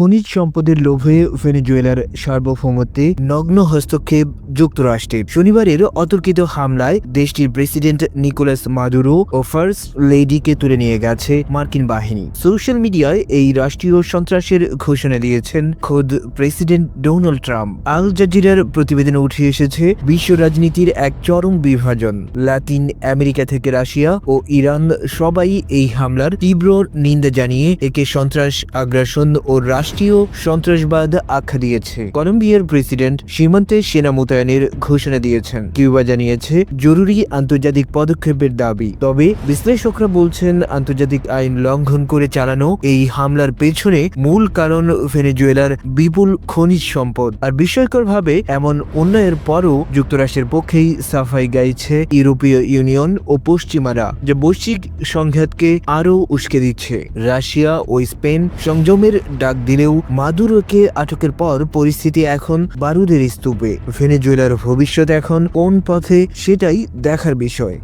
খনিজ সম্পদের লোভে ভেনেজুয়েলার সার্বভৌমত্বে নগ্ন হস্তক্ষেপ যুক্তরাষ্ট্রের। শনিবারের অতর্কিত হামলায় দেশটির প্রেসিডেন্ট নিকোলাস মাদুরো ও ফার্স্ট লেডিকে তুলে নিয়ে গেছে মার্কিন বাহিনী। সোশ্যাল মিডিয়ায় এই রাষ্ট্রীয় সন্ত্রাসের ঘোষণা দিয়েছেন খোদ প্রেসিডেন্ট ডোনাল্ড ট্রাম্প। আল জাজিরার প্রতিবেদনে উঠে এসেছে, বিশ্ব রাজনীতির এক চরম বিভাজন। লাতিন আমেরিকা থেকে রাশিয়া ও ইরান সবাই এই হামলার তীব্র নিন্দা জানিয়ে একে সন্ত্রাস, আগ্রাসন ও রাষ্ট্রীয় সন্ত্রাসবাদ আখ্যা দিয়েছে। কলম্বিয়ার প্রেসিডেন্ট সীমান্তে সেনা মোতায়েনের ঘোষণা দিয়েছেন। কিউবা জানিয়েছে, জরুরি আন্তর্জাতিক পদক্ষেপের দাবি। তবে বিশ্লেষকরা বলছেন, আন্তর্জাতিক আইন লঙ্ঘন করে চালানো এই হামলার পেছনে মূল কারণ ভেনেজুয়েলার বিপুল খনিজ সম্পদ। আর বিস্ময়করভাবে, এমন অন্যায়ের পরও যুক্তরাষ্ট্রের পক্ষেই সাফাই গাইছে ইউরোপীয় ইউনিয়ন ও পশ্চিমারা, যা বৈশ্বিক সংঘাতকে আরও উস্কে দিচ্ছে। রাশিয়া ও স্পেন সংযমের ডাক দিলেও মাদুরোকে আটকের পর পরিস্থিতি এখন বারুদের স্তূপে। ভেনেজুয়েলার ভবিষ্যৎ এখন কোন পথে সেটাই দেখার বিষয়।